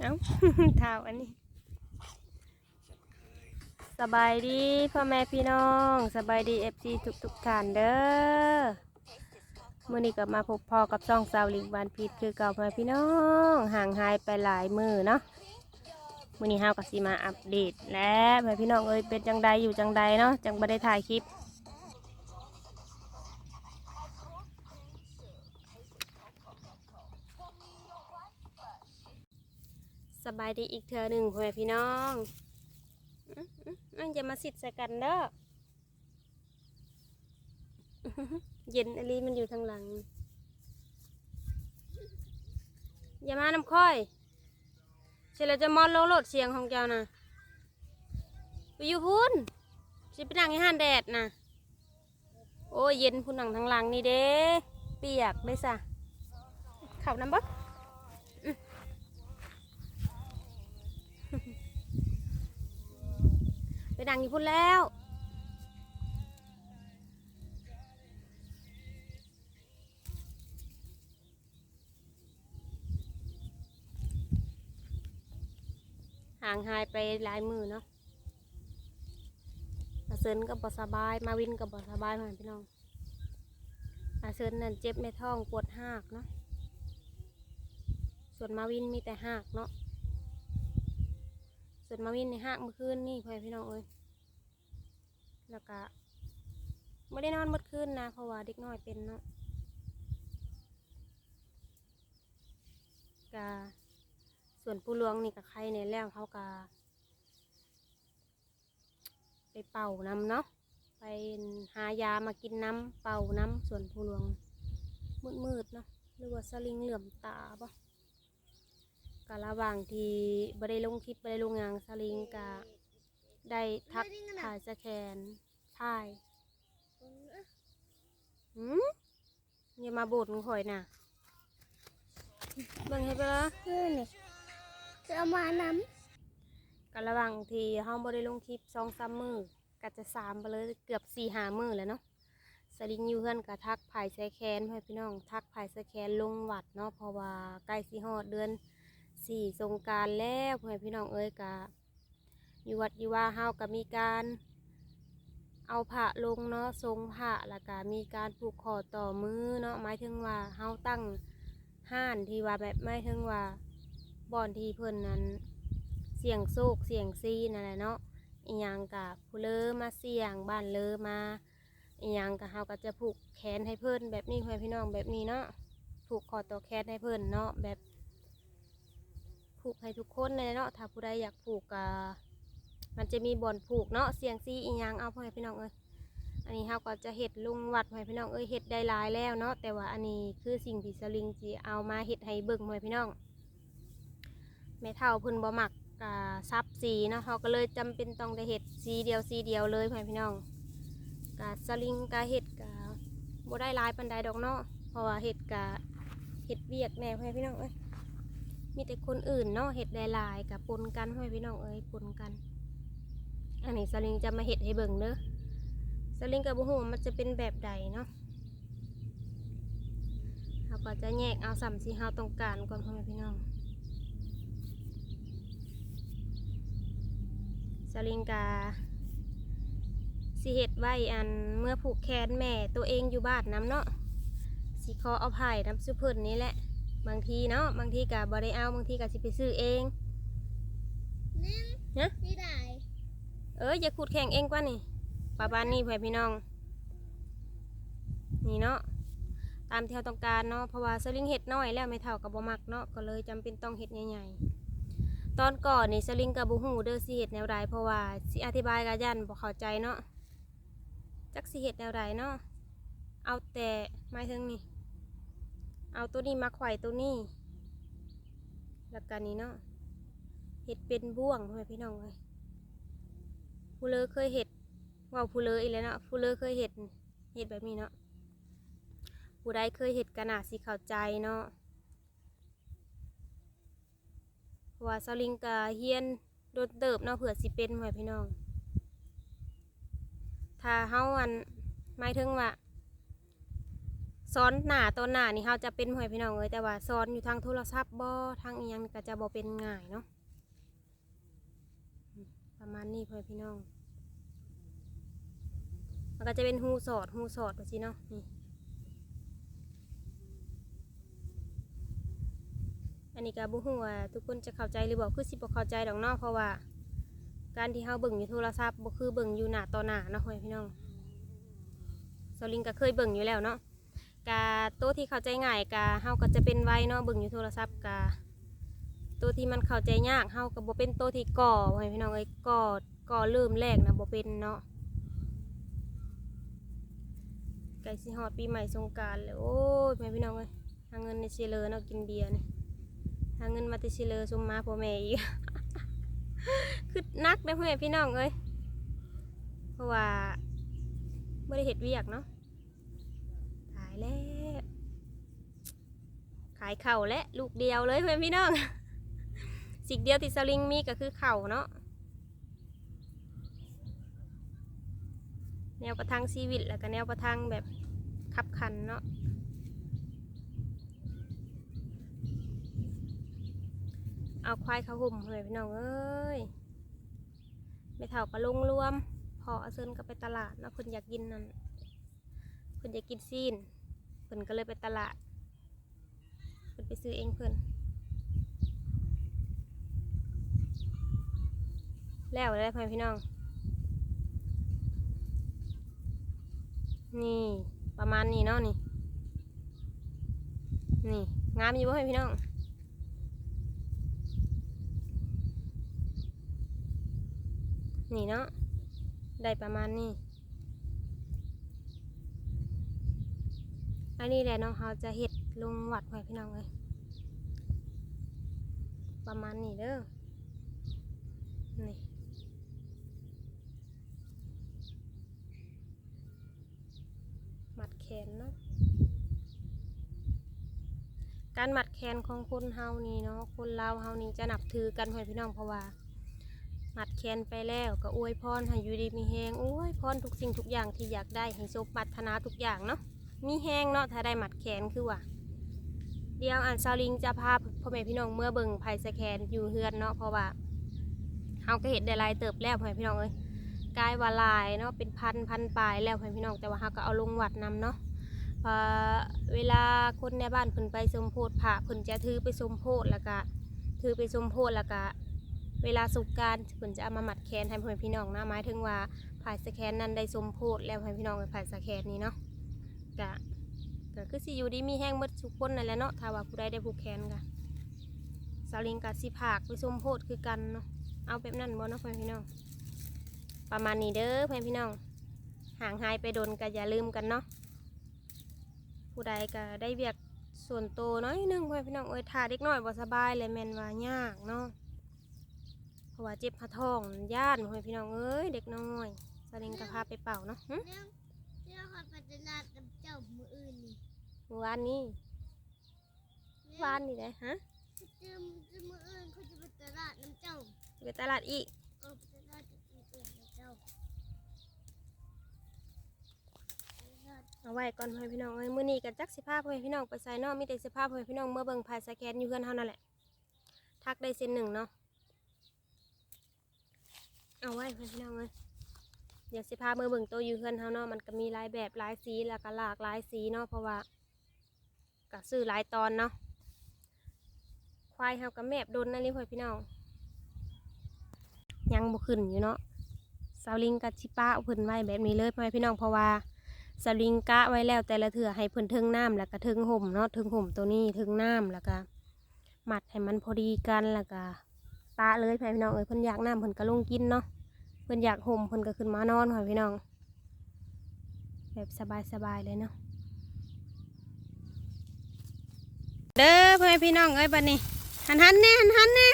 เอ้าเท้าอันนี้ สบายดีพ่อแม่พี่น้อง สบายดีเอฟซีทุกทุกท่านเด้อมื่อนี้ก็มาพบพอกับช่องสาวลิงบานพีดคือเก่าพ่อแม่พี่น้อง ห่างหายไปหลายมือเนาะมื่อนี้เฮาก็สิมาอัปเดตแล้วพ่อแม่พี่น้องเอ้ยเป็นจังใดอยู่จังใดเนาะจังบ่ได้ถ่ายคลิป สบายดีอีกเธอหนึ่งพ่อแม่พี่น้องอื้ออื้ออื้ออย่ามาสิทธิ์ใส่กันเด้อเย็นอลีมันอยู่ทางหลัง อย่ามาน้ำค่อยเสร็จแล้วจะมอนโลโลดเสียงของเจ้านะไปอยู่พุ่นสิไปนั่งให้ห้านแดดนะโอ้เย็นพุ่นหนังทางหลังนี่เด้เปียกเลยสะเขับน้ำบ่ ไป ดังอยู่พุ่นแล้ว ห่างหายไปหลายมือเนาะอาเซินก็บสบาย มาวินก็บสบายเหมือนพี่น้องอาเซินนั่นเจ็บในท้องปวดหากเนาะ ส่วนมาวินมีแต่หากเนาะ ส่วนมาวินในห้างเมื่อคืนนี่พ่อแม่พี่น้องเอ้ยแล้วก็ไม่ได้นอนเมื่อคืนนะเพราะว่าเด็กน้อยเป็นเนาะกะส่วนผู้หลวงนี่กับใครในแล้วเขากะไปเป่าน้ำเนาะไปหายามากินน้ำเป่าน้ำส่วนผู้หลวงมืดๆเนาะหรือว่าสลิงเหลื่อมตาปะ กะระหว่างที่บ่ได้ลงคลิปบ่ได้ลงงานสลิงกะได้ทักถ่ายสแกนถ่ายหืมอย่ามาโบดมึงข่อยน่ะเบิ่งให้ไปละคือนี่จะเอามาน้กะระหว่างที่เฮาบ่ได้ลงคลิปสองสามมือก็จะสามไปเลยเกือบสี่ห้ามือแล้วเนาะสลิงอยู่เฮือนกะทักภายใส่แคนให้พี่น้อง ทักภายใส่แคนลงวัดเนาะเพราะว่าใกล้สิฮอดเดือน สี่สงการแล้วเพื่อนพี่น้องเอ้ยกะอยู่วัดอยู่ว่าเฮาก็มีการ เอาพระลงเนาะทรงพระแล้วก็มีการผูกคอต่อมือเนาะหมายถึงว่าเฮาตั้งห้านที่ว่าแบบหมายถึงว่าบ่อนที่เพิ่นนั้น เสี่ยงโศกเสี่ยงซีนั่นแหละเนาะอีหยังกะผู้เลอมาเสี่ยงบ้านเลอมาอีหยังกะเฮาก็จะผูกแขนให้เพิ่นแบบนี้เพื่อนพี่น้องแบบนี้เนาะผูกคอต่อแขนให้เพิ่นเนาะแบบ ผูกให้ทุกคนเลยเนาะถ้าผู้ใดอยากผูกก็มันจะมีบ่อนผูกเนาะเสียงซีอีหยังเอาพ่อให้พี่น้องเอ้ยอันนี้เฮาก็จะเฮ็ดลุงวัดพ่อให้พี่น้องเอ้ยเฮ็ดได้หลายแล้วเนาะแต่ว่าอันนี้คือสิ่งที่สลิงสิเอามาเฮ็ดให้เบิ่งพ่อให้พี่น้องแม่เฒ่าเพิ่นบ่มักกะซับสีเนาะเฮาก็เลยจำเป็นต้องได้เฮ็ดสีเดียวสีเดียวเลยพ่อให้พี่น้องกะสลิงกะเฮ็ดกะบ่ได้หลายปานใดดอกเนาะเพราะว่าเฮ็ดกะเฮ็ดเวียกแน่พ่อให้พี่น้องเอ้ย มีแต่คนอื่นเนาะเห็ดหลายๆกับปนกันห้อยพี่น้องเอ้ยปนกัน อันนี้สลิงจะมาเห็ดให้เบิ่งเด้อสลิงกับบุหูว่ามันจะเป็นแบบใดเนาะเราก็จะแยกเอาสัมสีเฮาต้องการก่อนพ่อแม่พี่น้องสลิงกาสิเห็ดไว้อันเมื่อผูกแขนแม่ตัวเองอยู่บ้านน้ำเนาะสิขอเอาไผ่น้ำซุปเพิ่นนี่แหละ บางทีเนาะบางทีกับบได้เอาบางทีกับสิไปซื้อเองำนึ่งฮะนี่ได้เอออย่าขูดแข่งเองกว่านี่ป้าบ้านนี่เพื่อนพี่น้อง นี่เนาะตามที่เราต้องการเนาะเพราะว่าสลิงเห็ดน้อยแล้วไม่เท่ากับบ่มักเนาะก็เลยจำเป็นต้องเห็ดใหญ่ๆตอนก่อนนี่สลิงกับบุหูเด้อสิเห็ดแนวใดเพราะว่าสิอธิบายกับยันบ่เข้าใจเนาะจักสิเห็ดแนวใดเนาะเอาแต่หมายถึงนี่ เอาตัวนี้มาไขว่ตัวนี้ แล้วกันนี้เนาะเห็ดเป็นบ่วงทำไมพี่น้องเลยผู้เลอเคยเห็ดว่าผู้เลออีกแล้วเนาะผู้เลอเคยเห็ดเห็ดแบบนี้เนาะผู้ใดเคยเห็ดกระนาดสีเข้าใจเนาะว่าซาลิงกาเฮียนโดนเติบเนาะเผื่อสิเป็นทำไมพี่น้อง ถ้าเฮาอันหมายถึงว่า ซ้อนหน้าตัวหน้านี่เฮาจะเป็นพ่อแม่พี่น้องเอ้ยแต่ว่าซ้อนอยู่ทางโทรศัพท์บ่ทางอีหยังก็จะบ่เป็นง่ายเนาะประมาณนี้พ่อพี่น้อง มันก็จะเป็นหูสอดหูสอดแบบนี้เนาะนี่อันนี้ก็บ่ฮู้ว่าทุกคนจะเข้าใจหรือบ่คือสิบ่เข้าใจดอกนาะเพราะว่า การที่เฮาเบิ่งอยู่โทรศัพท์บ่คือเบิ่งอยู่หน้าต่อหน้าเนาะพ่อพี่น้องสลิงก็เคยเบิ่งอยู่แล้วเนาะ กาตัวที่เข้าใจง่ายกาเฮาก็จะเป็นไวเนาะเบิ่งอยู่โทรศัพท์กาตัวที่มันเข้าใจยากเฮาก็บ่เป็นตัวที่ก่อพ่อแม่พี่น้องเอ้ยก่อก่อเริ่มแรกนะบ่เป็นเนาะใกล้สิฮอดปีใหม่สงกานต์แล้วโอ้ยแม่พี่น้องเอ้ยหาเงินในสิเลอเนาะกินเบียร์นี่หาเงินมาติชิเลอซุมมาพ่อแม่อีกคือนักได้อพ่อแม่พี่น้องเอ้ยเพราะว่าไม่ได้เห็ดเวียกเนาะ แล้วขายเข่าและลูกเดียวเลยเพื่อแม่พี่น้อง สิ่งเดียวที่สลิงมีก็คือเข่าเนาะแนวประทังชีวิตแล้วก็แนวประทังแบบขับขันเนาะเอาควายเขาหุ่มเลยพี่น้องเอ้ยไม่เท่ากับลงรวม พอเอาเซินก็ไปตลาดเนาะเพิ่นอยากกินนั่นเพิ่นอยากกินซีน พิ่นก็เลยไปตลาดเพิ่นไปซื้อเองเพิ่นแล้วได้พ่อพี่น้อง นี่ประมาณนี้เนาะนี่ นี่งามอยู่บ่ให้พี่น้องนี่เนาะได้ประมาณนี้ อันนี้แหละน้องเขาจะเห็ดลงวัดไว้พี่น้องเลยประมาณนี้เด้อนี่มัดแขนเนาะการมัดแขนของคนเฮานี่เนาะคนลาวเฮานี่จะนับถือกันไว้พี่น้องเพราะว่ามัดแขนไปแล้วก็อวยพรให้อยู่ดีมีแหงอวยพรทุกสิ่งทุกอย่างที่อยากได้ให้สมปรารถนาทุกอย่างเนาะ มีแห้งเนาะถ้าได้หมัดแขนคือว่าเดี๋ยวอ่านซาวลิงจะพาพ่อแม่พี่น้องเมื่อเบิ่งไผ่สแคนอยู่เฮือนเนาะเพราะว่าเฮาก็เห็นได้ลายเติบแล้วพ่อแม่พี่น้องเอ้ยกลายว่าลายเนาะเป็นพันพันปลายแล้วพ่อแม่พี่น้องแต่ว่าเฮาก็เอาลงวัดนำเนาะพอเวลาคนในบ้านเพิ่นไปสมโพธิพระเพิ่นจะถือไปสมโพธิแล้วก็ถือไปสมโพธิแล้วก็เวลาสุกรารเพิ่นจะเอามามัดแขนให้พ่อแม่พี่น้องนะหมายถึงว่าผายสแคนนั้นได้สมโพธิแล้วให้พี่น้องไปผายสแคนนี้เนาะ กะก็คือสิอยู่ดีมีแห้งมดทุกคนนั่นแหละเนาะถ้าว่าผู้ใดได้ผูกแขนกะสาวลิงกะสิผากไปสมโพธิคือกันเนาะเอาแบบนั้นบ่เนาะพ่อแม่พี่น้อง ประมาณนี้เด้อพ่อแม่พี่น้องห่างหายไปโดนก็อย่าลืมกันเนาะผู้ใดก็ได้เวียกส่วนโตวน้อยหนึงพ่อแม่พี่น้องเอ้ยถ้าเด็กน้อยบ่สบายเลยแม่นว่ายากเนาะเพราะว่าเจ็บพะท้องย่านพ่อแม่พี่น้องเอ้ยเด็กน้อยสลิงก็พาไปเป่าเนาะเรื่องเรื่องคอปตลาดกับเจ้ามืออื่นนี่เมื่อวานนี้เรื่วานนี่เลยฮะเจ้ามืออื่นเขาจะไปตลาดน้ำเจ้าไปตลาดอีกเออไปตลาดกับมืออื่นน้ำเจ้าตลาดเอาไว้ก่อนพ่อแม่พี่น้องเอ้ยมื้อนี้ก็จักสิพาพ่อแม่พี่น้องไปใส่เนาะมีแต่สิพาพ่อแม่พี่น้องเมื่อเบิ่งภายสแกนอยู่เฮือนเฮานั่นแหละทักได้เส้นหนึ่งเนาะเอาไว้พ่อแม่พี่น้องเอ้ยเดี๋ยวสิพาเมื่อเบิ่งตัวอยู่เฮือนเฮาเนาะมันก็มีหลายแบบหลายสีแล้วก็หลากหลายสีเนาะเพราะว่า ก็ซื้อหลายตอนเนาะควายเฮาก็แมบโดนนั่นนี่พ่อแม่พี่น้องยังบ่ขึ้นอยู่เนาะสาวลิงกับชิป้าเพิ่นไว้แบบนี้เลยพ่อพี่น้องเพราะว่าสาลิงกะไว้แล้วแต่ละเถื่อให้เพิ่นทิงน้ำแล้วก็เทิงห่มเนาะทิงห่มตัวนี้ทิงน้ำแล้วก็หมัดให้มันพอดีกันแล้วก็ปะเลยพ่อพี่น้องเอ้ยเพิ่นอยากน้ำเพิ่นก็ลงกินเนาะเพิ่นอยากห่มเพิ่นก็ขึ้นมานอนพ่อพี่น้อง แบบสบายๆเลยเนาะ เด้อพ่อแม่พี่น้องเอ้ยบัดนี้หันหันๆแน่หันหันๆแน่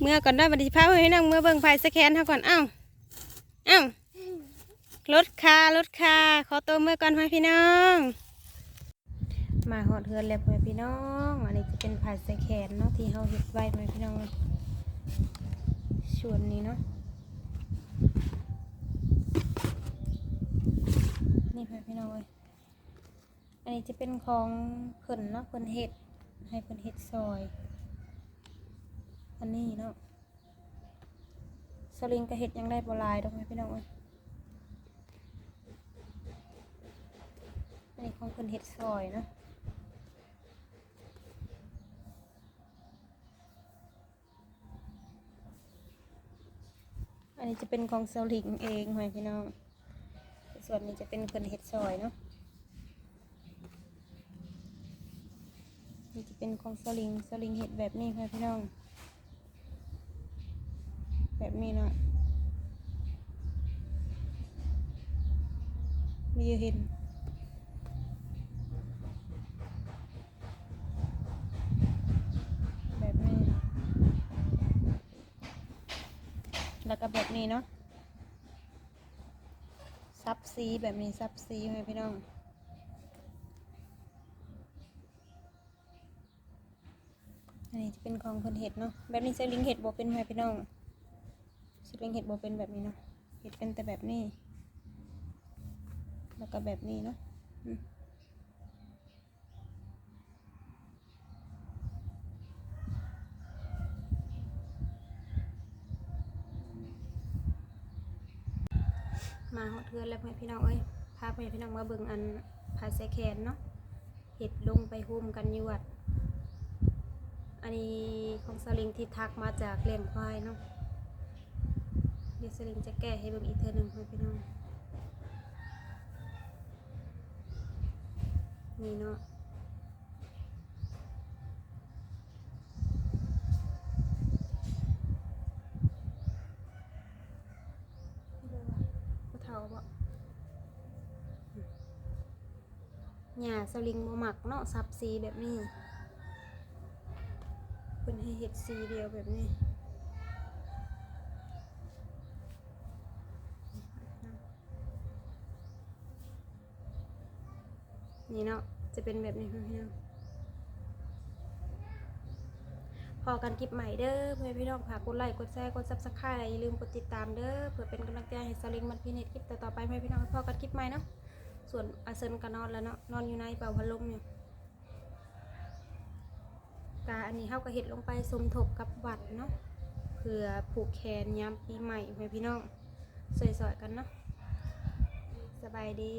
เมื่อก่อนได้บัดนี้พาไปนั่งเมื่อเบิ่งไฟสแกนเท่าก่อนเอ้าเอ้ารถคารถคาขอตัวเมื่อก่อนพ่อพี่น้อง มาหอดเฮือนแล้วพ่อพี่น้อง อันนี้จะเป็นไฟสแกนเนาะที่เฮาเฮ็ดไว้พ่อพี่น้องส่วนนี้เนาะนี่นี่พ่อพี่น้องเอ้ย อันนี้จะเป็นของเพิ่นเนาะเพิ่นเฮ็ดให้เพิ่นเฮ็ดซอย อันนี้เนาะสลิงก็เฮ็ดยังได้บลายดอกพ่อพี่น้องอันนี้ของเพิ่นเฮ็ดซอยเนาะอันนี้จะเป็นของเซาลิงเองหอยพี่น้อง ส่วนนี้จะเป็นเพิ่นเห็ดซอยเนาะ นี่จะ เป็นของเซาลิงเซาลิงเห็ดแบบนี้ค่ะพี่น้อง แบบนี้เนาะมีเห็นแบบนี้ แล้วก็แบบนี้เนาะซับซีแบบนี้ซับซีไหมพี่น้อง อันนี้ จะเป็นของคนเห็ดเนาะแบบนี้เซลิงเห็ดบเป็นไหมพี่น้องเซลิงเห็ดบเป็นแบบนี้เนาะเห็ดเป็นแต่แบบนี้ แล้วก็แบบนี้เนาะมาหอดเทือนแล้วพ่อพี่น้องเอ้ยพาพ่อพี่น้องมาเบิ่งอันพาใส่แขนเนาะเห็ดลงไปหุ้มกันอยู่วัด อันนี้ของสลิงที่ทักมาจากเลี้ยงควายเนาะเดี๋ยวสลิงจะแก้ให้เบิ่งอีกเทอหนึ่งพ่อพี่น้องนี่เนาะผู้เฒ่าบ่หญ้าสลิงบ่หมักเนาะซับสีแบบนี้ เพิ่นให้เฮ็ดสีเดียวแบบนี้นี่เนาะจะเป็นแบบนี้เพี่น้องพอกันคลิปใหม่เด้อเพื่อนพี่น้องฝากกดไลค์กดแชร์กดซับสไครต์อย่าลืมกดติดตามเด้อเพื่อเป็นกำลังใจให้สลิงมันพีเน็ตคลิปต่อๆไปเพื่อนพี่น้องพอกันคลิปใหม่เนาะส่วนอาเซนก็นอนแล้วเนาะนอนอยู่ในเป่าพัดลมเนี่ กาอันนี้เขาก็เห็ดลงไปสมทบกับวัดเนาะเพื่อผูกแขนยามปีใหม่ไปพี่น้องสวยๆกันเนาะสบายดี